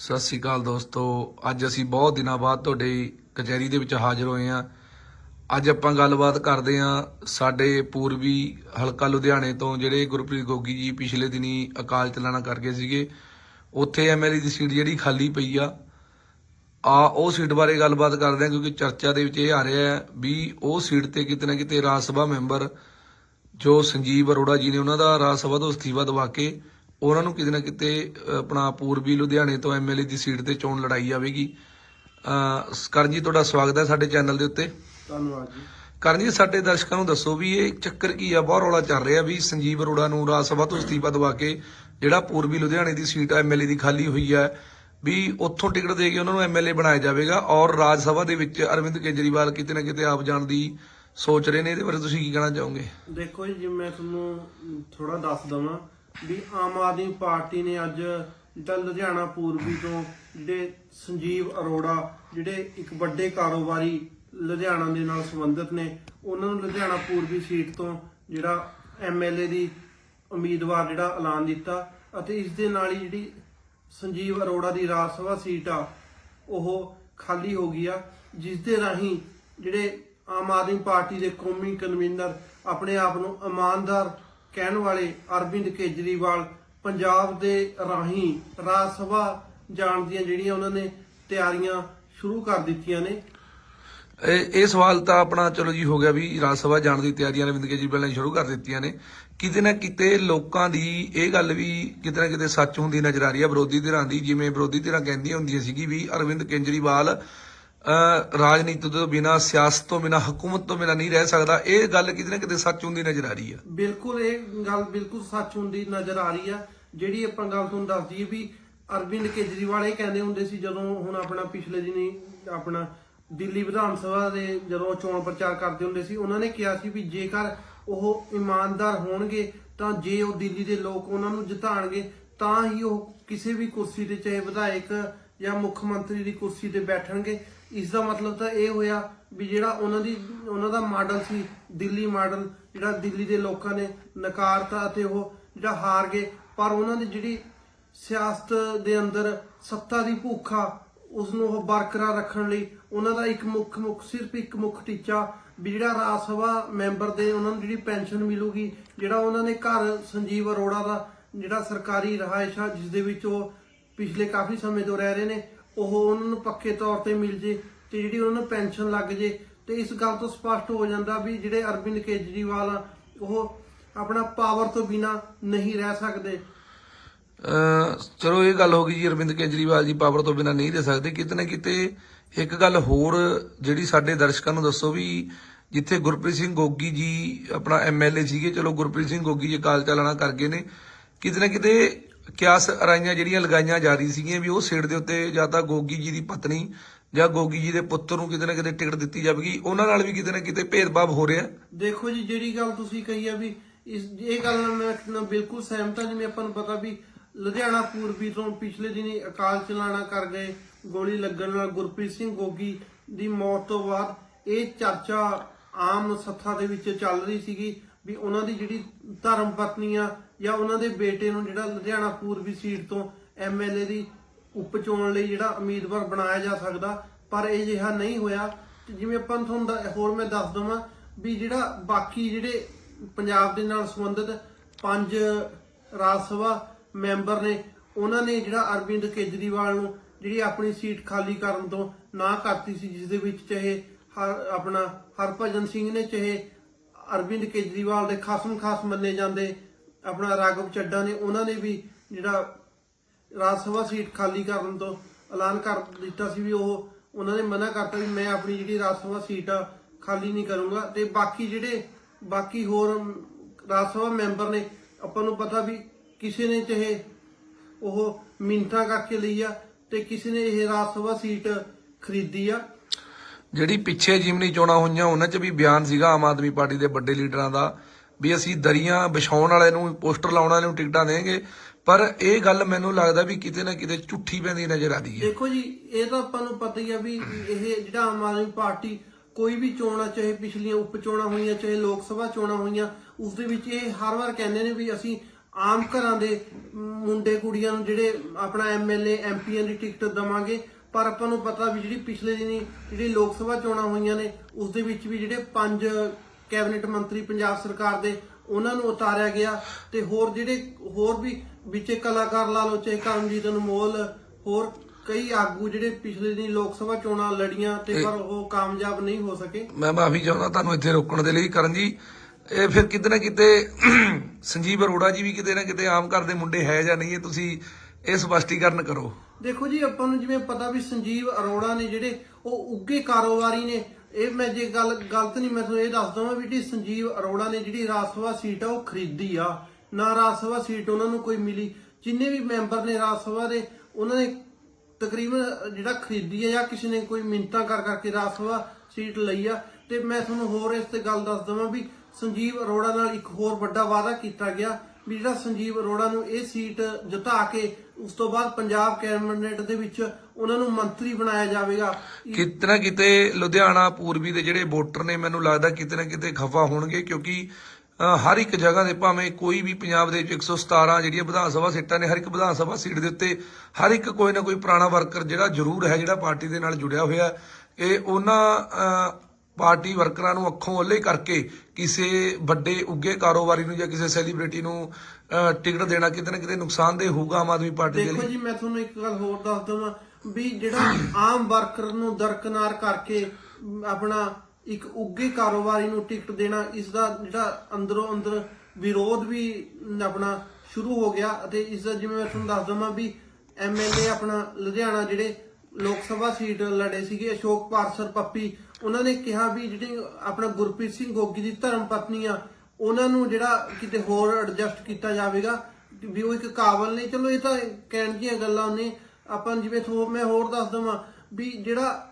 ਸਤਿ ਸ੍ਰੀ ਅਕਾਲ ਦੋਸਤੋ। ਅੱਜ ਅਸੀਂ ਬਹੁਤ ਦਿਨਾਂ ਬਾਅਦ ਤੁਹਾਡੇ ਕਚਹਿਰੀ ਦੇ ਵਿੱਚ ਹਾਜ਼ਰ ਹੋਏ ਹਾਂ। ਅੱਜ ਆਪਾਂ ਗੱਲਬਾਤ ਕਰਦੇ ਹਾਂ ਸਾਡੇ ਪੂਰਬੀ ਹਲਕਾ ਲੁਧਿਆਣੇ ਤੋਂ ਜਿਹੜੇ ਗੁਰਪ੍ਰੀਤ ਗੋਗੀ ਜੀ ਪਿਛਲੇ ਦਿਨੀ ਅਕਾਲ ਚਲਾਣਾ ਕਰ ਗਏ ਸੀਗੇ। ਉੱਥੇ ਐਮਐਲਏ ਦੀ ਸੀਟ ਜਿਹੜੀ ਖਾਲੀ ਪਈ ਆ। ਆ, ਉਹ ਸੀਟ ਬਾਰੇ ਗੱਲਬਾਤ ਕਰਦੇ ਹਾਂ ਕਿਉਂਕਿ ਚਰਚਾ ਦੇ ਵਿੱਚ ਇਹ ਆ ਰਿਹਾ ਹੈ ਵੀ ਉਹ ਸੀਟ ਤੇ ਕਿਤੇ ਨਾ ਕਿਤੇ ਰਾਜ ਸਭਾ ਮੈਂਬਰ ਜੋ ਸੰਜੀਵ ਅਰੋੜਾ ਜੀ ਨੇ ਉਹਨਾਂ ਦਾ ਰਾਜ ਸਭਾ ਤੋਂ ਅਸਤੀਫਾ ਦਵਾ ਕੇ ਉਹਨਾਂ ਨੂੰ ਕਿਤੇ ਨਾ ਕਿਤੇ ਆਪਣਾ ਪੂਰਬੀ ਲੁਧਿਆਣੇ ਤੋਂ ਐਮਐਲਏ ਦੀ ਸੀਟ ਤੇ ਚੋਣ ਲੜਾਈ ਜਾਵੇਗੀ ਕਰਨ ਜੀ ਤੁਹਾਡਾ ਸਵਾਗਤ ਹੈ ਸਾਡੇ ਚੈਨਲ ਦੇ ਉੱਤੇ। ਧੰਨਵਾਦ ਜੀ। ਕਰਨ ਜੀ ਸਾਡੇ ਦਰਸ਼ਕਾਂ ਨੂੰ ਦੱਸੋ ਵੀ ਇਹ ਚੱਕਰ ਕੀ ਆ? ਬਹੁਤ ਰੌਲਾ ਚੱਲ ਰਿਹਾ ਵੀ ਸੰਜੀਵ ਅਰੋੜਾ ਨੂੰ ਰਾਜ ਸਭਾ ਤੋਂ ਅਸਤੀਫਾ ਦਵਾ ਕੇ ਜਿਹੜਾ ਪੂਰਬੀ ਲੁਧਿਆਣੇ ਦੀ ਸੀਟ ਐਮਐਲਏ ਦੀ ਖਾਲੀ ਹੋਈ ਹੈ ਵੀ ਉੱਥੋਂ ਟਿਕਟ ਦੇ ਕੇ ਉਹਨਾਂ ਨੂੰ ਐਮਐਲਏ ਬਣਾਇਆ ਜਾਵੇਗਾ ਔਰ ਰਾਜ ਸਭਾ ਦੇ ਵਿੱਚ ਅਰਵਿੰਦ ਕੇਜਰੀਵਾਲ ਕਿਤੇ ਨਾ ਕਿਤੇ ਆਪ ਜਾਣ ਦੀ ਸੋਚ ਰਹੇ ਨੇ। ਇਹਦੇ ਬਾਰੇ ਤੁਸੀਂ ਕੀ ਕਹਿਣਾ ਚਾਹੋਗੇ? ਦੇਖੋ ਜੀ ਮੈਂ ਤੁਹਾਨੂੰ ਥੋੜਾ ਦੱਸ ਦਵਾਂ ਵੀ ਆਮ ਆਦਮੀ ਪਾਰਟੀ ਨੇ ਅੱਜ ਜਿੱਦਾਂ ਲੁਧਿਆਣਾ ਪੂਰਬੀ ਤੋਂ ਜਿਹੜੇ ਸੰਜੀਵ ਅਰੋੜਾ, ਜਿਹੜੇ ਇੱਕ ਵੱਡੇ ਕਾਰੋਬਾਰੀ ਲੁਧਿਆਣਾ ਦੇ ਨਾਲ ਸੰਬੰਧਿਤ ਨੇ, ਉਹਨਾਂ ਨੂੰ ਲੁਧਿਆਣਾ ਪੂਰਬੀ ਸੀਟ ਤੋਂ ਜਿਹੜਾ ਐਮਐਲਏ ਦੀ ਉਮੀਦਵਾਰ ਜਿਹੜਾ ਐਲਾਨ ਦਿੱਤਾ ਅਤੇ ਇਸ ਦੇ ਨਾਲ ਹੀ ਜਿਹੜੀ ਸੰਜੀਵ ਅਰੋੜਾ ਦੀ ਰਾਜ ਸਭਾ ਸੀਟ ਆ, ਉਹ ਖਾਲੀ ਹੋ ਗਈ ਆ, ਜਿਸ ਦੇ ਰਾਹੀਂ ਜਿਹੜੇ ਆਮ ਆਦਮੀ ਪਾਰਟੀ ਦੇ ਕੌਮੀ ਕਨਵੀਨਰ ਆਪਣੇ ਆਪ ਨੂੰ ਇਮਾਨਦਾਰ ਕਹਿਣ ਵਾਲੇ ਅਰਵਿੰਦ ਕੇਜਰੀਵਾਲ ਪੰਜਾਬ ਦੇ ਰਾਹੀਂ ਰਾਜ ਸਭਾ ਜਾਣ ਦੀਆਂ ਜਿਹੜੀਆਂ ਉਹਨਾਂ ਨੇ ਤਿਆਰੀਆਂ ਸ਼ੁਰੂ ਕਰ ਦਿੱਤੀਆਂ ਨੇ। ਇਹ ਸਵਾਲ ਤਾਂ ਆਪਣਾ ਚਲੋ ਜੀ ਹੋ ਗਿਆ ਵੀ ਰਾਜ ਸਭਾ ਜਾਣ ਦੀ ਤਿਆਰੀਆਂ ਅਰਵਿੰਦ ਕੇਜਰੀਵਾਲ ਨੇ ਸ਼ੁਰੂ ਕਰ ਦਿੱਤੀਆਂ ਨੇ। ਕਿਤੇ ਨਾ ਕਿਤੇ ਲੋਕਾਂ ਦੀ ਇਹ ਗੱਲ ਵੀ ਕਿਤੇ ਨਾ ਕਿਤੇ ਸੱਚ ਹੁੰਦੀ ਨਜ਼ਰ ਆ ਰਹੀ ਹੈ ਵਿਰੋਧੀ ਧਿਰਾਂ ਦੀ, ਜਿਵੇਂ ਵਿਰੋਧੀ ਧਿਰਾਂ ਕਹਿੰਦੀਆਂ ਹੁੰਦੀਆਂ ਸੀਗੀ ਵੀ ਅਰਵਿੰਦ ਕੇਜਰੀਵਾਲ ਰਾਜਨੀਤੀ ਤੋਂ ਬਿਨਾ, ਸਿਆਸਤ ਤੋਂ ਬਿਨਾ, ਹਕੂਮਤ ਤੋਂ ਬਿਨਾ ਨਹੀਂ ਰਹਿ ਸਕਦਾ। ਇਹ ਗੱਲ ਕਿਤੇ ਨਾ ਕਿਤੇ ਸੱਚ ਹੁੰਦੀ ਨਜ਼ਰ ਆ ਰਹੀ ਹੈ ਬਿਲਕੁਲ, ਇਹ ਗੱਲ ਬਿਲਕੁਲ ਸੱਚ ਹੁੰਦੀ ਨਜ਼ਰ ਆ ਰਹੀ ਆ। ਜਿਹੜੀ ਆਪਾਂ ਗੱਲ ਤੁਹਾਨੂੰ ਦੱਸ ਦਈਏ ਵੀ ਅਰਵਿੰਦ ਕੇਜਰੀਵਾਲ ਇਹ ਕਹਿੰਦੇ ਹੁੰਦੇ ਸੀ, ਜਦੋਂ ਹੁਣ ਆਪਣਾ ਪਿਛਲੇ ਦਿਨੀ ਆਪਣਾ ਦਿੱਲੀ ਵਿਧਾਨ ਸਭਾ ਦੇ ਜਦੋਂ ਚੋਣ ਪ੍ਰਚਾਰ ਕਰਦੇ ਹੁੰਦੇ ਸੀ, ਉਹਨਾਂ ਨੇ ਕਿਹਾ ਸੀ ਵੀ ਜੇਕਰ ਉਹ ਇਮਾਨਦਾਰ ਹੋਣਗੇ, ਤਾਂ ਜੇ ਉਹ ਦਿੱਲੀ ਦੇ ਲੋਕ ਉਹਨਾਂ ਨੂੰ ਜਿਤਾਣਗੇ, ਤਾਂ ਹੀ ਉਹ ਕਿਸੇ ਵੀ ਕੁਰਸੀ ਤੇ, ਚਾਹੇ ਵਿਧਾਇਕ ਜਾਂ ਮੁੱਖ ਮੰਤਰੀ ਦੀ ਕੁਰਸੀ ਤੇ ਬੈਠਣਗੇ। ਇਸ ਦਾ ਮਤਲਬ ਤਾਂ ਇਹ ਹੋਇਆ ਵੀ ਜਿਹੜਾ ਉਹਨਾਂ ਦੀ, ਉਹਨਾਂ ਦਾ ਮਾਡਲ ਸੀ, ਦਿੱਲੀ ਮਾਡਲ, ਜਿਹੜਾ ਦਿੱਲੀ ਦੇ ਲੋਕਾਂ ਨੇ ਨਕਾਰਤਾ ਅਤੇ ਉਹ ਜਿਹੜਾ ਹਾਰ ਗਏ। ਪਰ ਉਹਨਾਂ ਦੀ ਜਿਹੜੀ ਸਿਆਸਤ ਦੇ ਅੰਦਰ ਸੱਤਾ ਦੀ ਭੁੱਖਾ ਉਸ ਨੂੰ ਉਹ ਬਰਕਰਾਰ ਰੱਖਣ ਲਈ ਉਹਨਾਂ ਦਾ ਇੱਕ ਮੁੱਖ ਮੁੱਖ, ਸਿਰਫ ਇੱਕ ਮੁੱਖ ਟੀਚਾ ਵੀ ਜਿਹੜਾ ਰਾਜ ਸਭਾ ਮੈਂਬਰ ਦੇ ਉਹਨਾਂ ਨੂੰ ਜਿਹੜੀ ਪੈਨਸ਼ਨ ਮਿਲੂਗੀ, ਜਿਹੜਾ ਉਹਨਾਂ ਨੇ ਘਰ ਸੰਜੀਵ ਅਰੋੜਾ ਦਾ ਜਿਹੜਾ ਸਰਕਾਰੀ ਰਹਾਇਸ਼ ਆ, ਜਿਸ ਦੇ ਵਿੱਚ ਉਹ ਪਿਛਲੇ ਕਾਫੀ ਸਮੇਂ ਤੋਂ ਰਹਿ ਰਹੇ ਨੇ ਉਹ ਉਹਨਾਂ ਨੂੰ ਪੱਕੇ ਤੌਰ ਤੇ ਮਿਲ ਜੇ ਤੇ ਜਿਹੜੀ ਉਹਨਾਂ ਨੂੰ ਪੈਨਸ਼ਨ ਲੱਗ ਜੇ ਤੇ ਇਸ ਗੱਲ ਤੋਂ ਸਪਸ਼ਟ ਹੋ ਜਾਂਦਾ ਵੀ ਜਿਹੜੇ ਅਰਵਿੰਦ ਕੇਜਰੀਵਾਲ ਆ, ਉਹ ਆਪਣਾ ਪਾਵਰ ਤੋਂ ਬਿਨਾ ਨਹੀਂ ਰਹਿ ਸਕਦੇ। ਚਲੋ ਇਹ ਗੱਲ ਹੋ ਗਈ ਜੀ, ਅਰਵਿੰਦ ਕੇਜਰੀਵਾਲ ਜੀ ਪਾਵਰ ਤੋਂ ਬਿਨਾ ਨਹੀਂ ਰਹਿ ਸਕਦੇ। ਕਿਤੇ ਨਾ ਕਿਤੇ ਇੱਕ ਗੱਲ ਹੋਰ ਜਿਹੜੀ ਸਾਡੇ ਦਰਸ਼ਕਾਂ ਨੂੰ ਦੱਸੋ ਵੀ ਜਿੱਥੇ ਗੁਰਪ੍ਰੀਤ ਸਿੰਘ ਗੋਗੀ ਜੀ ਆਪਣਾ ਐਮਐਲਏ ਸੀਗੇ, ਚਲੋ ਗੁਰਪ੍ਰੀਤ ਸਿੰਘ ਗੋਗੀ ਜੀ ਕਾਲ ਚਾਲਣਾ ਕਰ ਗਏ ਨੇ, ਕਿਤੇ ਨਾ ਕਿਤੇ ਕਿਆਸ ਅਰਾਈਆਂ ਜਿਹੜੀਆਂ ਲਗਾਈਆਂ ਜਾ ਰਹੀ ਸੀਗੀਆਂ ਵੀ ਉਹ ਸੀਟ ਦੇ ਉੱਤੇ ਜਾਂ ਤਾਂ ਗੋਗੀ ਜੀ ਦੀ ਪਤਨੀ ਜਾਂ ਗੋਗੀ ਜੀ ਦੇ ਪੁੱਤਰ ਨੂੰ ਕਿਤੇ ਨਾ ਕਿਤੇ ਟਿਕਟ ਦਿੱਤੀ ਜਾਵੇਗੀ। ਉਹਨਾਂ ਨਾਲ ਵੀ ਕਿਤੇ ਨਾ ਕਿਤੇ ਭੇਦਭਾਵ ਹੋ ਰਿਹਾ। ਦੇਖੋ ਜੀ, ਜਿਹੜੀ ਗੱਲ ਤੁਸੀਂ ਕਹੀ ਆ ਵੀ ਇਸ ਇਹ ਗੱਲ ਨਾਲ ਮੈਂ ਬਿਲਕੁਲ ਸਹਿਮਤ ਹਾਂ, ਜਿਵੇਂ ਆਪਾਂ ਨੂੰ ਪਤਾ ਵੀ ਲੁਧਿਆਣਾ ਪੂਰਬੀ ਤੋਂ ਪਿਛਲੇ ਦਿਨੀ ਅਕਾਲ ਚਲਾਣਾ ਕਰ ਗਏ, ਗੋਲੀ ਲੱਗਣ ਨਾਲ ਗੁਰਪ੍ਰੀਤ ਸਿੰਘ ਗੋਗੀ ਦੀ ਮੌਤ ਤੋਂ ਬਾਅਦ ਇਹ ਚਰਚਾ ਆਮ ਸੱਥਾ ਦੇ ਵਿੱਚ ਚੱਲ ਰਹੀ ਸੀਗੀ। ਵੀ ਉਹਨਾਂ ਦੀ ਜਿਹੜੀ ਧਰਮ ਪਤਨੀ ਆ ਜਾਂ ਉਹਨਾਂ ਦੇ ਬੇਟੇ ਨੂੰ ਜਿਹੜਾ ਲੁਧਿਆਣਾ ਪੂਰਬੀ ਸੀਟ ਤੋਂ ਐਮਐਲਏ ਦੀ ਉਪਚੋਣ ਲਈ ਜਿਹੜਾ ਉਮੀਦਵਾਰ ਬਣਾਇਆ ਜਾ ਸਕਦਾ, ਪਰ ਇਹ ਜਿਹਾ ਨਹੀਂ ਹੋਇਆ। ਜਿਵੇਂ ਆਪਾਂ ਤੁਹਾਨੂੰ ਹੋਰ ਮੈਂ ਦੱਸ ਦਵਾਂ ਵੀ ਜਿਹੜਾ ਬਾਕੀ ਜਿਹੜੇ ਪੰਜਾਬ ਦੇ ਨਾਲ ਸੰਬੰਧਿਤ ਪੰਜ ਰਾਜ ਸਭਾ ਮੈਂਬਰ ਨੇ, ਉਹਨਾਂ ਨੇ ਜਿਹੜਾ ਅਰਵਿੰਦ ਕੇਜਰੀਵਾਲ ਨੂੰ ਜਿਹੜੀ ਆਪਣੀ ਸੀਟ ਖਾਲੀ ਕਰਨ ਤੋਂ ਨਾ ਕਰਤੀ ਸੀ ਜਿਸ ਦੇ ਵਿੱਚ ਚਾਹੇ ਹਰ ਆਪਣਾ ਹਰਭਜਨ ਸਿੰਘ ਨੇ, ਚਾਹੇ ਅਰਵਿੰਦ ਕੇਜਰੀਵਾਲ ਦੇ ਖਾਸਮ ਖਾਸ ਮੰਨੇ ਜਾਂਦੇ ਆਪਣਾ ਰਾਘਵ ਚੱਡਾ ਨੇ, ਉਹਨਾਂ ਨੇ ਵੀ ਜਿਹੜਾ ਰਾਜ ਸਭਾ ਸੀਟ ਖਾਲੀ ਕਰਨ ਤੋਂ ਐਲਾਨ ਕਰ ਦਿੱਤਾ ਸੀ ਵੀ ਉਹ, ਉਹਨਾਂ ਨੇ ਮਨਾ ਕਰਤਾ ਵੀ ਮੈਂ ਆਪਣੀ ਜਿਹੜੀ ਰਾਜ ਸਭਾ ਸੀਟ ਆ, ਖਾਲੀ ਨਹੀਂ ਕਰੂੰਗਾ। ਤੇ ਬਾਕੀ ਜਿਹੜੇ, ਬਾਕੀ ਹੋਰ ਰਾਜ ਸਭਾ ਮੈਂਬਰ ਨੇ, ਆਪਾਂ ਨੂੰ ਪਤਾ ਵੀ ਕਿਸੇ ਨੇ ਚਾਹੇ ਉਹ ਮਿੰਤਾ ਕਰਕੇ ਲਈ ਆ ਤੇ ਕਿਸੇ ਨੇ ਇਹ ਰਾਜ ਸਭਾ ਸੀਟ ਖਰੀਦੀ ਆ। ਜਿਹੜੀ ਪਿੱਛੇ ਜਿਮਨੀ ਚੋਣਾਂ ਹੋਈਆਂ, ਉਹਨਾਂ 'ਚ ਵੀ ਬਿਆਨ ਸੀਗਾ ਆਮ ਆਦਮੀ ਪਾਰਟੀ ਦੇ ਵੱਡੇ ਲੀਡਰਾਂ ਦਾ, ਵੀ ਅਸੀਂ ਦਰੀਆਂ ਵਿਛਾਉਣ ਵਾਲੇ ਨੂੰ, ਪੋਸਟਰ ਲਾਉਣ ਵਾਲੇ ਨੂੰ ਟਿਕਟਾਂ ਦੇਣਗੇ। ਪਰ ਇਹ ਗੱਲ ਮੈਨੂੰ ਲੱਗਦਾ ਵੀ ਕਿਤੇ ਨਾ ਕਿਤੇ ਝੂਠੀ ਪੈਂਦੀ ਨਜ਼ਰ ਆਦੀ ਹੈ। ਦੇਖੋ ਜੀ, ਇਹ ਤਾਂ ਆਪਾਂ ਨੂੰ ਪਤਾ ਹੀ ਆ ਵੀ ਇਹ ਜਿਹੜਾ ਆਮ ਆਦਮੀ ਪਾਰਟੀ ਕੋਈ ਵੀ ਚੋਣਾਂ, ਚਾਹੇ ਪਿਛਲੀਆਂ ਉਪ ਚੋਣਾਂ ਹੋਈਆਂ, ਚਾਹੇ ਲੋਕ ਸਭਾ ਚੋਣਾਂ ਹੋਈਆਂ, ਉਸ ਦੇ ਵਿੱਚ ਇਹ ਹਰ ਵਾਰ ਕਹਿੰਦੇ ਨੇ ਵੀ ਅਸੀਂ ਆਮ ਘਰਾਂ ਦੇ ਮੁੰਡੇ ਕੁੜੀਆਂ ਨੂੰ ਜਿਹੜੇ ਆਪਣਾ ਐਮਐਲਏ ਐਮਪੀਆਂ ਦੀ ਟਿਕਟ ਦਵਾਂਗੇ ਪਰ ਆਪਾਂ ਨੂੰ ਪਤਾ ਵੀ ਜਿਹੜੀ ਪਿਛਲੇ ਦਿਨੀ ਜਿਹੜੀ ਲੋਕ ਸਭਾ ਚੋਣਾਂ ਹੋਈਆਂ ਨੇ ਉਸ ਦੇ ਵਿੱਚ ਵੀ ਜਿਹੜੇ ਪੰਜ ਕੈਬਨਿਟ ਮੰਤਰੀ ਪੰਜਾਬ ਸਰਕਾਰ ਦੇ ਉਹਨਾਂ ਨੂੰ ਉਤਾਰਿਆ ਗਿਆ ਤੇ ਹੋਰ ਜਿਹੜੇ ਹੋਰ ਵੀ ਵਿੱਚੇ ਕਲਾਕਾਰ ਲਾ ਲਓ ਚਾਹੇ ਕਰਮਜੀਤ ਅਨਮੋਲ ਹੋਰ ਕਈ ਆਗੂ ਜਿਹੜੇ ਪਿਛਲੇ ਦਿਨੀ ਲੋਕ ਸਭਾ ਚੋਣਾਂ ਲੜੀਆਂ ਤੇ ਪਰ ਉਹ ਕਾਮਯਾਬ ਨਹੀਂ ਹੋ ਸਕੇ। ਮੈਂ ਮਾਫੀ ਚਾਹੁੰਦਾ ਤੁਹਾਨੂੰ ਇੱਥੇ ਰੋਕਣ ਦੇ ਲਈ ਕਰਨ ਜੀ। ਇਹ ਫਿਰ ਕਿਤੇ ਨਾ ਕਿਤੇ ਸੰਜੀਵ ਅਰੋੜਾ ਜੀ ਵੀ ਕਿਤੇ ਨਾ ਕਿਤੇ ਆਮ ਘਰ ਦੇ ਮੁੰਡੇ ਹੈ ਜਾਂ ਨਹੀਂ ਇਹ ਤੁਸੀਂ ਇਹ ਸਪਸ਼ਟੀਕਰਨ ਕਰੋ। ਦੇਖੋ ਜੀ, ਆਪਾਂ ਨੂੰ ਜਿਵੇਂ ਪਤਾ ਵੀ ਸੰਜੀਵ ਅਰੋੜਾ ਨੇ ਜਿਹੜੇ ਉਹ ਉੱਗੇ ਕਾਰੋਬਾਰੀ ਨੇ। ਇਹ ਮੈਂ ਜੇ ਗੱਲ, ਗਲਤ ਨਹੀਂ, ਮੈਂ ਤੁਹਾਨੂੰ ਇਹ ਦੱਸ ਦਵਾਂ ਵੀ ਜਿਹੜੀ ਸੰਜੀਵ ਅਰੋੜਾ ਨੇ ਜਿਹੜੀ ਰਾਜ ਸਭਾ ਸੀਟ ਆ, ਉਹ ਖਰੀਦੀ ਆ। ਨਾ ਰਾਜ ਸਭਾ ਸੀਟ ਉਹਨਾਂ ਨੂੰ ਕੋਈ ਮਿਲੀ। ਜਿੰਨੇ ਵੀ ਮੈਂਬਰ ਨੇ ਰਾਜ ਸਭਾ ਦੇ, ਉਹਨਾਂ ਨੇ ਤਕਰੀਬਨ ਜਿਹੜਾ ਖਰੀਦੀ ਆ ਜਾਂ ਕਿਸੇ ਨੇ ਕੋਈ ਮਿੰਤਾਂ ਕਰ ਕਰਕੇ ਰਾਜ ਸਭਾ ਸੀਟ ਲਈ ਆ। ਤੇ ਮੈਂ ਤੁਹਾਨੂੰ ਹੋਰ ਇਸ ਤੇ ਗੱਲ ਦੱਸ ਦਵਾਂ ਵੀ ਸੰਜੀਵ ਅਰੋੜਾ ਨਾਲ ਇੱਕ ਹੋਰ ਵੱਡਾ ਵਾਅਦਾ ਕੀਤਾ ਗਿਆ। ਵੀ ਜਿਹੜਾ ਸੰਜੀਵ ਅਰੋੜਾ ਨੂੰ ਇਹ ਸੀਟ ਜਿਤਾ ਕੇ ਉਸ ਤੋਂ ਬਾਅਦ ਪੰਜਾਬ ਕੈਬਨਿਟ ਦੇ ਵਿੱਚ ਉਹਨਾਂ ਨੂੰ ਮੰਤਰੀ ਬਣਾਇਆ ਜਾਵੇਗਾ। ਕਿਤੇ ਨਾ ਕਿਤੇ ਲੁਧਿਆਣਾ ਪੂਰਬੀ ਦੇ ਜਿਹੜੇ ਵੋਟਰ ਨੇ ਮੈਨੂੰ ਲੱਗਦਾ ਕਿਤੇ ਨਾ ਕਿਤੇ ਖਫਾ ਹੋਣਗੇ ਕਿਉਂਕਿ ਹਰ ਇੱਕ ਜਗ੍ਹਾ ਦੇ ਭਾਵੇਂ ਕੋਈ ਵੀ ਪੰਜਾਬ ਦੇ ਵਿੱਚ 117 ਜਿਹੜੀਆਂ ਵਿਧਾਨ ਸਭਾ ਸੀਟਾਂ ਨੇ ਹਰ ਇੱਕ ਵਿਧਾਨ ਸਭਾ ਸੀਟ ਦੇ ਉੱਤੇ ਹਰ ਇੱਕ ਕੋਈ ਨਾ ਕੋਈ ਪੁਰਾਣਾ ਵਰਕਰ ਜਿਹੜਾ ਜ਼ਰੂਰ ਹੈ ਜਿਹੜਾ ਪਾਰਟੀ ਦੇ ਨਾਲ ਜੁੜਿਆ ਹੋਇਆ ਇਹ ਉਹਨਾਂ ਅ, ਪਾਰਟੀ ਵਰਕਰਾਂ ਨੂੰ ਅੱਖੋਂ ਓਲੇ ਕਰਕੇ ਕਿਸੇ ਵੱਡੇ ਉੱਗੇ ਕਾਰੋਬਾਰੀ ਨੂੰ ਜਾਂ ਕਿਸੇ ਸੈਲੀਬ੍ਰਿਟੀ ਨੂੰ ਟਿਕਟ ਦੇਣਾ ਕਿਤੇ ਨਾ ਕਿਤੇ ਨੁਕਸਾਨਦੇਹ ਹੋਊਗਾ ਆਮ ਆਦਮੀ ਪਾਰਟੀ ਦੇ ਦੇਖੋ ਲਈ। ਜੀ ਮੈਂ ਤੁਹਾਨੂੰ ਇੱਕ ਗੱਲ ਹੋਰ ਦੱਸ ਦਵਾਂ ਵੀ ਜਿਹੜਾ ਆਮ ਵਰਕਰ ਨੂੰ ਦਰਕਨਾਰ ਕਰਕੇ ਆਪਣਾ ਇੱਕ ਉੱਗੇ ਕਾਰੋਬਾਰੀ ਨੂੰ ਟਿਕਟ ਦੇਣਾ ਇਸ ਦਾ ਜਿਹੜਾ ਅੰਦਰੋਂ ਅੰਦਰ ਵਿਰੋਧ ਵੀ ਆਪਣਾ ਸ਼ੁਰੂ ਹੋ ਗਿਆ ਅਤੇ ਇਸ ਦਾ ਜਿਵੇਂ ਮੈਂ ਤੁਹਾਨੂੰ ਦੱਸ ਦਵਾਂ ਵੀ ਐਮਐਲਏ ਆਪਣਾ ਲੁਧਿਆਣਾ ਜਿਹੜੇ ਲੋਕ ਸਭਾ ਸੀਟ ਲੜੇ ਸੀਗੇ ਅਸ਼ੋਕ ਪਾਰਸਰ ਪੱਪੀ ਉਹਨਾਂ ਨੇ ਕਿਹਾ ਵੀ ਜਿਹੜੀ ਆਪਣਾ ਗੁਰਪ੍ਰੀਤ ਸਿੰਘ ਗੋਗੀ ਦੀ ਧਰਮ ਪਤਨੀ ਆ ਉਹਨਾਂ ਨੂੰ ਜਿਹੜਾ ਕਿਤੇ ਹੋਰ ਐਡਜਸਟ ਕੀਤਾ ਜਾਵੇਗਾ, ਵੀ ਉਹ ਇੱਕ ਕਾਬਲ ਨਹੀਂ ਚਲੋ, ਇਹ ਤਾਂ ਕਹਿਣ ਦੀਆਂ ਗੱਲਾਂ ਨੇ। ਆਪਾਂ ਜਿਵੇਂ ਥੋ ਮੈਂ ਹੋਰ ਦੱਸ ਦਵਾਂ ਵੀ ਜਿਹੜਾ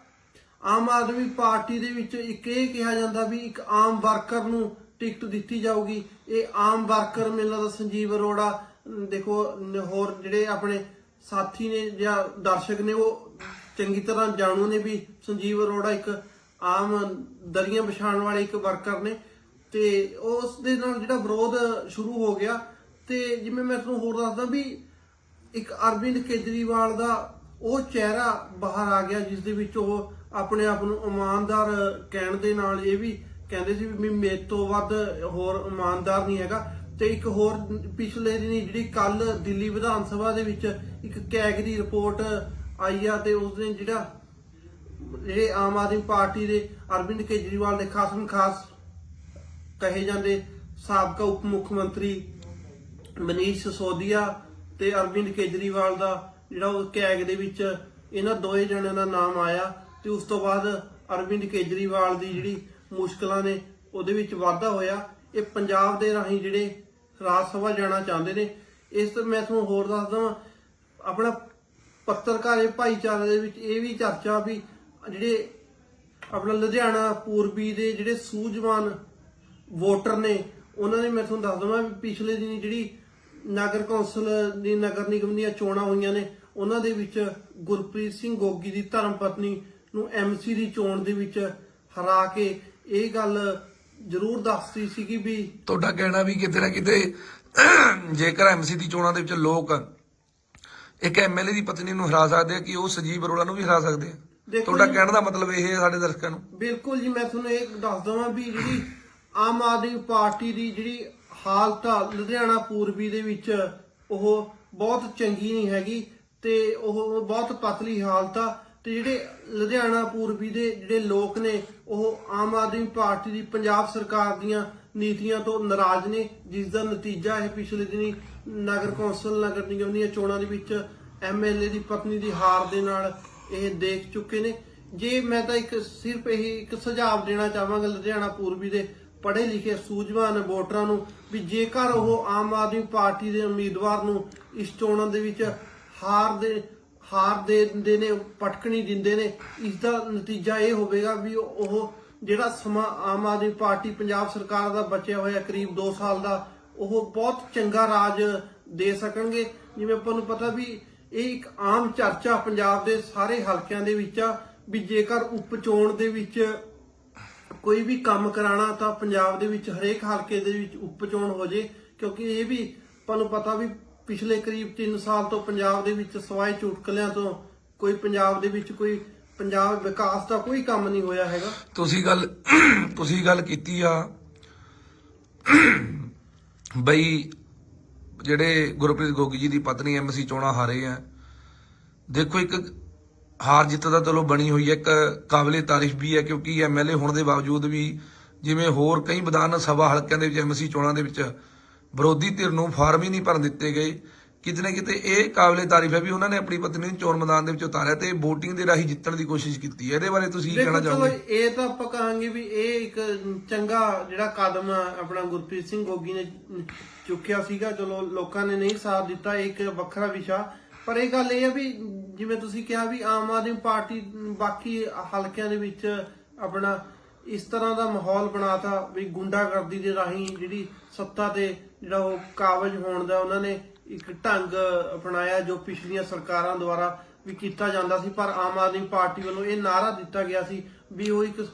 ਆਮ ਆਦਮੀ ਪਾਰਟੀ ਦੇ ਵਿੱਚ ਇੱਕ ਇਹ ਕਿਹਾ ਜਾਂਦਾ ਵੀ ਇੱਕ ਆਮ ਵਰਕਰ ਨੂੰ ਟਿਕਟ ਦਿੱਤੀ ਜਾਊਗੀ। ਇਹ ਆਮ ਵਰਕਰ ਮੈਨੂੰ ਦਾ ਸੰਜੀਵ ਅਰੋੜਾ ਦੇਖੋ ਹੋਰ ਜਿਹੜੇ ਆਪਣੇ ਸਾਥੀ ਨੇ ਜਾਂ ਦਰਸ਼ਕ ਨੇ, ਉਹ ਚੰਗੀ ਤਰ੍ਹਾਂ ਜਾਣੂ ਨੇ ਵੀ ਸੰਜੀਵ ਅਰੋੜਾ ਇੱਕ ਆਮ ਦਰੀਆਂ ਵਿਛਾਉਣ ਵਾਲੇ ਇੱਕ ਵਰਕਰ ਨੇ ਤੇ ਉਸ ਦੇ ਨਾਲ ਜਿਹੜਾ ਵਿਰੋਧ ਸ਼ੁਰੂ ਹੋ ਗਿਆ ਤੇ ਜਿਵੇਂ ਮੈਂ ਤੁਹਾਨੂੰ ਹੋਰ ਦੱਸਦਾ ਵੀ ਇੱਕ ਅਰਵਿੰਦ ਕੇਜਰੀਵਾਲ ਦਾ ਉਹ ਚਿਹਰਾ ਬਾਹਰ ਆ ਗਿਆ ਜਿਸ ਦੇ ਵਿੱਚ ਉਹ ਆਪਣੇ ਆਪ ਨੂੰ ਇਮਾਨਦਾਰ ਕਹਿਣ ਦੇ ਨਾਲ ਇਹ ਵੀ ਕਹਿੰਦੇ ਸੀ ਵੀ ਮੇਰੇ ਤੋਂ ਵੱਧ ਹੋਰ ਇਮਾਨਦਾਰ ਨਹੀਂ ਹੈਗਾ ਤੇ ਇੱਕ ਹੋਰ ਪਿਛਲੇ ਦਿਨੀ ਜਿਹੜੀ ਕੱਲ ਦਿੱਲੀ ਵਿਧਾਨ ਸਭਾ ਦੇ ਵਿੱਚ ਇੱਕ ਕੈਗ ਦੀ ਰਿਪੋਰਟ ਆਈ ਆ ਤੇ ਉਸ ਨੇ ਜਿਹੜਾ ਜਿਹੜੇ ਆਮ ਆਦਮੀ ਪਾਰਟੀ ਦੇ ਅਰਵਿੰਦ ਕੇਜਰੀਵਾਲ ਦੇ ਖਾਸਮ ਖਾਸ ਕਹੇ ਜਾਂਦੇ ਸਾਬਕਾ ਉਪ ਮੁੱਖ ਮੰਤਰੀ ਮਨੀਸ਼ ਸਿਸੋਦੀਆ ਤੇ ਅਰਵਿੰਦ ਕੇਜਰੀਵਾਲ ਦਾ ਜਿਹੜਾ ਉਹ ਕੈਗ ਦੇ ਵਿੱਚ ਇਹਨਾਂ ਦੋਏ ਜਣਿਆਂ ਦਾ ਨਾਮ ਆਇਆ ਤੇ ਉਸ ਤੋਂ ਬਾਅਦ ਅਰਵਿੰਦ ਕੇਜਰੀਵਾਲ ਦੀ ਜਿਹੜੀ ਮੁਸ਼ਕਲਾਂ ਨੇ ਉਹਦੇ ਵਿੱਚ ਵਾਧਾ ਹੋਇਆ। ਇਹ ਪੰਜਾਬ ਦੇ ਰਾਹੀਂ ਜਿਹੜੇ ਰਾਜ ਸਭਾ ਜਾਣਾ ਚਾਹੁੰਦੇ ਨੇ, ਇਸ ਤੋਂ ਮੈਂ ਤੁਹਾਨੂੰ ਹੋਰ ਦੱਸ ਦਵਾਂ ਆਪਣਾ ਪੱਤਰਕਾਰੇ ਭਾਈਚਾਰੇ ਦੇ ਵਿੱਚ ਇਹ ਵੀ ਚਰਚਾ ਵੀ ਜਿਹੜੇ ਆਪਣਾ ਲੁਧਿਆਣਾ, ਪੂਰਬੀ ਦੇ ਜਿਹੜੇ ਸੂਝਵਾਨ ਵੋਟਰ ਨੇ, ਉਹਨਾਂ ਨੇ ਮੈਂ ਤੁਹਾਨੂੰ ਦੱਸ ਦਵਾਂ ਵੀ ਪਿਛਲੇ ਦਿਨੀ ਜਿਹੜੀ ਨਗਰ ਕੌਂਸਲ ਦੀ, ਨਗਰ ਨਿਗਮ ਦੀਆਂ ਚੋਣਾਂ ਹੋਈਆਂ ਨੇ, ਉਹਨਾਂ ਦੇ ਵਿੱਚ ਗੁਰਪ੍ਰੀਤ ਸਿੰਘ ਗੋਗੀ ਦੀ ਧਰਮ ਪਤਨੀ ਨੂੰ ਐਮਸੀ ਦੀ ਚੋਣ ਦੇ ਵਿੱਚ ਹਰਾ ਕੇ ਇਹ ਗੱਲ ਜ਼ਰੂਰ ਦੱਸਦੀ ਸੀਗੀ ਵੀ ਤੁਹਾਡਾ ਕਹਿਣਾ ਵੀ ਕਿਤੇ ਨਾ ਕਿਤੇ, ਜੇਕਰ ਐਮਸੀ ਦੀ ਚੋਣਾਂ ਦੇ ਵਿੱਚ ਲੋਕ ਇੱਕ ਐਮਐਲਏ ਦੀ ਪਤਨੀ ਨੂੰ ਹਰਾ ਸਕਦੇ ਆ, ਕਿ ਉਹ ਸੰਜੀਵ ਅਰੋੜਾ ਨੂੰ ਵੀ ਹਰਾ ਸਕਦੇ ਆ? ਦੇਖੋ ਤੁਹਾਡਾ ਕਹਿਣ ਦਾ ਮਤਲਬ ਇਹ ਹੈ ਸਾਡੇ ਦਰਸ਼ਕਾਂ ਨੂੰ। ਬਿਲਕੁਲ ਜੀ ਮੈਂ ਤੁਹਾਨੂੰ ਇਹ ਦੱਸ ਦਵਾਂ ਵੀ ਜਿਹੜੀ ਆਮ ਆਦਮੀ ਪਾਰਟੀ ਦੀ ਜਿਹੜੀ ਹਾਲਤ ਆ ਲੁਧਿਆਣਾ ਪੂਰਬੀ ਦੇ ਵਿੱਚ ਉਹ ਬਹੁਤ ਚੰਗੀ ਨਹੀਂ ਹੈਗੀ ਤੇ ਉਹ ਬਹੁਤ ਪਤਲੀ ਹਾਲਤ ਆ ਤੇ ਜਿਹੜੇ ਲੁਧਿਆਣਾ ਪੂਰਬੀ ਦੇ ਜਿਹੜੇ ਲੋਕ ਨੇ ਉਹ ਆਮ ਆਦਮੀ ਪਾਰਟੀ ਦੀ ਪੰਜਾਬ ਸਰਕਾਰ ਦੀਆਂ ਨੀਤੀਆਂ ਤੋਂ ਨਾਰਾਜ਼ ਨੇ ਜਿਸ ਦਾ ਨਤੀਜਾ ਇਹ ਪਿਛਲੇ ਦਿਨੀ ਨਗਰ ਕੌਂਸਲ ਨਗਰ ਨਿਗਮ ਦੀਆਂ ਚੋਣਾਂ ਦੇ ਵਿੱਚ ਐਮਐਲਏ ਦੀ ਪਤਨੀ ਦੀ ਹਾਰ ਦੇ ਨਾਲ ਇਹ ਦੇਖ ਚੁੱਕੇ ਨੇ। ਜੇ ਮੈਂ ਤਾਂ ਇੱਕ ਸਿਰਫ ਇਹ ਇੱਕ ਸੁਝਾਅ ਦੇਣਾ ਚਾਹਾਂਗਾ ਲੁਧਿਆਣਾ ਪੂਰਬੀ ਦੇ ਪੜ੍ਹੇ ਲਿਖੇ ਸੂਝਵਾਨ ਵੋਟਰਾਂ ਨੂੰ ਵੀ ਜੇਕਰ ਉਹ ਆਮ ਆਦਮੀ ਪਾਰਟੀ ਦੇ ਉਮੀਦਵਾਰ ਨੂੰ ਇਸ ਚੋਣਾਂ ਦੇ ਵਿੱਚ ਹਾਰ ਦੇ ਹਾਰ ਦੇ ਦਿੰਦੇ ਨੇ, ਪਟਕਣੀ ਦਿੰਦੇ ਨੇ, ਇਸ ਦਾ ਨਤੀਜਾ ਇਹ ਹੋਵੇਗਾ ਵੀ ਉਹ ਜਿਹੜਾ ਸਮਾਂ ਆਮ ਆਦਮੀ ਪਾਰਟੀ ਪੰਜਾਬ ਸਰਕਾਰ ਦਾ ਬਚਿਆ ਹੋਇਆ ਕਰੀਬ 2 ਸਾਲ ਦਾ, ਉਹ ਬਹੁਤ ਚੰਗਾ ਰਾਜ ਦੇ ਸਕਣਗੇ। ਜਿਵੇਂ ਆਪਾਂ ਨੂੰ ਪਤਾ ਵੀ ਇਹ ਇੱਕ ਆਮ ਚਰਚਾ ਪੰਜਾਬ ਦੇ ਸਾਰੇ ਹਲਕਿਆਂ ਦੇ ਵਿੱਚ ਆ, ਵੀ ਜੇਕਰ ਉਪ ਚੋਣ ਦੇ ਵਿੱਚ ਕੋਈ ਵੀ ਕੰਮ ਕਰਾਣਾ ਤਾਂ ਪੰਜਾਬ ਦੇ ਵਿੱਚ ਹਰੇਕ ਹਲਕੇ ਦੇ ਵਿੱਚ ਉਪ ਚੋਣ ਹੋ ਜੇ, ਕਿਉਂਕਿ ਇਹ ਵੀ ਤੁਹਾਨੂੰ ਪਤਾ ਵੀ ਪਿਛਲੇ ਕਰੀਬ 3 ਸਾਲ ਤੋਂ ਪੰਜਾਬ ਦੇ ਵਿੱਚ ਸਵਾਏ ਚੁਟਕਲਿਆਂ ਤੋਂ ਕੋਈ ਪੰਜਾਬ ਦੇ ਵਿੱਚ ਕੋਈ ਪੰਜਾਬ ਵਿਕਾਸ ਦਾ ਕੋਈ ਕੰਮ ਨਹੀਂ ਹੋਇਆ ਹੈਗਾ। ਤੁਸੀਂ ਗੱਲ ਤੁਸੀਂ ਗੱਲ ਕੀਤੀ ਆ ਬਈ ਜਿਹੜੇ ਗੁਰਪ੍ਰੀਤ ਗੋਗੀ ਜੀ ਦੀ ਪਤਨੀ ਐਮਸੀ ਚੋਣਾਂ ਹਾਰੇ ਆ। ਦੇਖੋ ਇੱਕ ਹਾਰ ਜਿੱਤ ਦਾ ਚਲੋ ਬਣੀ ਹੋਈ ਹੈ, ਇੱਕ ਕਾਬਲੇ ਤਾਰੀਫ ਵੀ ਹੈ, ਕਿਉਂਕਿ ਐਮਐਲਏ ਹੋਣ ਦੇ ਬਾਵਜੂਦ ਵੀ ਜਿਵੇਂ ਹੋਰ ਕਈ ਵਿਧਾਨ ਸਭਾ ਹਲਕਿਆਂ ਦੇ ਵਿੱਚ ਐਮਸੀ ਚੋਣਾਂ ਦੇ ਵਿੱਚ ਵਿਰੋਧੀ ਧਿਰ ਨੂੰ ਫਾਰਮ ਹੀ ਨਹੀਂ ਭਰਨ ਦਿੱਤੇ ਗਏ। ਕਿਤੇ ਨਾ ਕਿਤੇ ਇਹ ਕਾਬਲੇ ਤਾਰੀਫ ਹੈ ਵੀ ਉਹਨਾਂ ਨੇ ਆਪਣੀ ਪਤਨੀ ਨੂੰ ਚੋਣ ਮੈਦਾਨ ਦੇ ਵਿੱਚ ਉਤਾਰਿਆ ਤੇ VOTING ਦੇ ਰਾਹੀਂ ਜਿੱਤਣ ਦੀ ਕੋਸ਼ਿਸ਼ ਕੀਤੀ ਹੈ। ਇਹਦੇ ਬਾਰੇ ਤੁਸੀਂ ਕੀ ਦੇਖੋ ਕਹਿਣਾ ਚਾਹੋਗੇ? ਇਹ ਤਾਂ ਆਪਾਂ ਕਹਾਂਗੇ ਵੀ ਇਹ ਇੱਕ ਚੰਗਾ ਜਿਹੜਾ ਕਦਮ ਆਪਣਾ ਗੁਰਪ੍ਰੀਤ ਸਿੰਘ ਗੋਗੀ ਨੇ ਚੁੱਕਿਆ ਸੀਗਾ। ਚਲੋ ਲੋਕਾਂ ਨੇ ਨਹੀਂ ਸਾਥ ਦਿੱਤਾ ਇੱਕ ਵੱਖਰਾ ਵਿਸ਼ਾ। ਪਰ ਇਹ ਗੱਲ ਇਹ ਹੈ ਵੀ ਜਿਵੇਂ ਤੁਸੀਂ ਕਿਹਾ ਵੀ ਆਮ ਆਦਮੀ ਪਾਰਟੀ ਬਾਕੀ ਹਲਕਿਆਂ ਦੇ ਵਿੱਚ ਆਪਣਾ ਇਸ ਤਰ੍ਹਾਂ ਦਾ ਮਾਹੌਲ ਬਣਾਤਾ ਵੀ ਗੁੰਡਾਗਰਦੀ ਦੇ ਰਾਹੀਂ ਜਿਹੜੀ ਸੱਤਾ ਤੇ ਜਿਹੜਾ ਉਹ ਕਾਬਜ ਹੋਣ ਦਾ ਉਹਨਾਂ ਨੇ ਇੱਕ ਢੰਗ ਅਪਣਾਇਆ ਜੋ ਪਿਛਲੀਆਂ ਸਰਕਾਰਾਂ ਦੁਆਰਾ ਵੀ ਕੀਤਾ ਜਾਂਦਾ ਸੀ, ਪਰ ਆਮ ਆਦਮੀ ਪਾਰਟੀ ਵੱਲੋਂ ਇਹ ਨਾਰਾ ਦਿੱਤਾ ਗਿਆ ਸੀ ਵੀ ਉਹ ਇੱਕ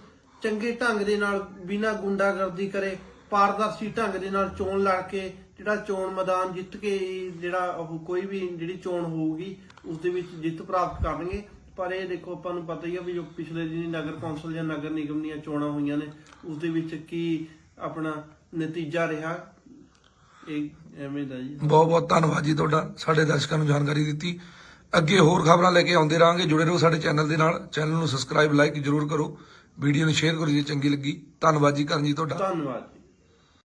ਚੰਗੇ ਢੰਗ ਦੇ ਨਾਲ ਬਿਨਾਂ ਗੁੰਡਾਗਰਦੀ ਕਰੇ, ਪਾਰਦਰਸ਼ੀ ਢੰਗ ਦੇ ਨਾਲ ਚੋਣ ਲੜ ਕੇ, ਜਿਹੜਾ ਚੋਣ ਮੈਦਾਨ ਜਿੱਤ ਕੇ ਜਿਹੜਾ ਉਹ ਕੋਈ ਵੀ ਜਿਹੜੀ ਚੋਣ ਹੋਊਗੀ, ਉਸ ਦੇ ਵਿੱਚ ਜਿੱਤ ਪ੍ਰਾਪਤ ਕਰਨਗੇ। ਪਰ ਇਹ ਦੇਖੋ, ਆਪਾਂ ਨੂੰ ਪਤਾ ਹੀ ਆ ਵੀ ਜੋ ਪਿਛਲੇ ਦਿਨੀ ਨਗਰ ਕੌਂਸਲ ਜਾਂ ਨਗਰ ਨਿਗਮ ਦੀਆਂ ਚੋਣਾਂ ਹੋਈਆਂ ਨੇ, ਉਸ ਦੇ ਵਿੱਚ ਕੀ ਆਪਣਾ ਨਤੀਜਾ ਰਿਹਾ। ਇਹ ਐਵੇਂ ਦਾ ਜੀ। ਬਹੁਤ ਬਹੁਤ ਧੰਨਵਾਦ ਜੀ ਤੁਹਾਡਾ ਸਾਡੇ ਦਰਸ਼ਕਾਂ ਨੂੰ ਜਾਣਕਾਰੀ ਦਿੱਤੀ। ਅੱਗੇ ਹੋਰ ਖਬਰਾਂ ਲੈ ਕੇ ਆਉਂਦੇ ਰਹਾਂਗੇ। ਜੁੜੇ ਰਹੋ ਸਾਡੇ ਚੈਨਲ ਦੇ ਨਾਲ। ਚੈਨਲ ਨੂੰ ਸਬਸਕ੍ਰਾਈਬ ਲਾਈਕ ਜਰੂਰ ਕਰੋ। ਵੀਡੀਓ ਨੂੰ ਸ਼ੇਅਰ ਕਰੋ ਜੇ ਚੰਗੀ ਲੱਗੀ। ਧੰਨਵਾਦ ਜੀ ਕਰਨ ਜੀ ਤੁਹਾਡਾ। ਧੰਨਵਾਦ।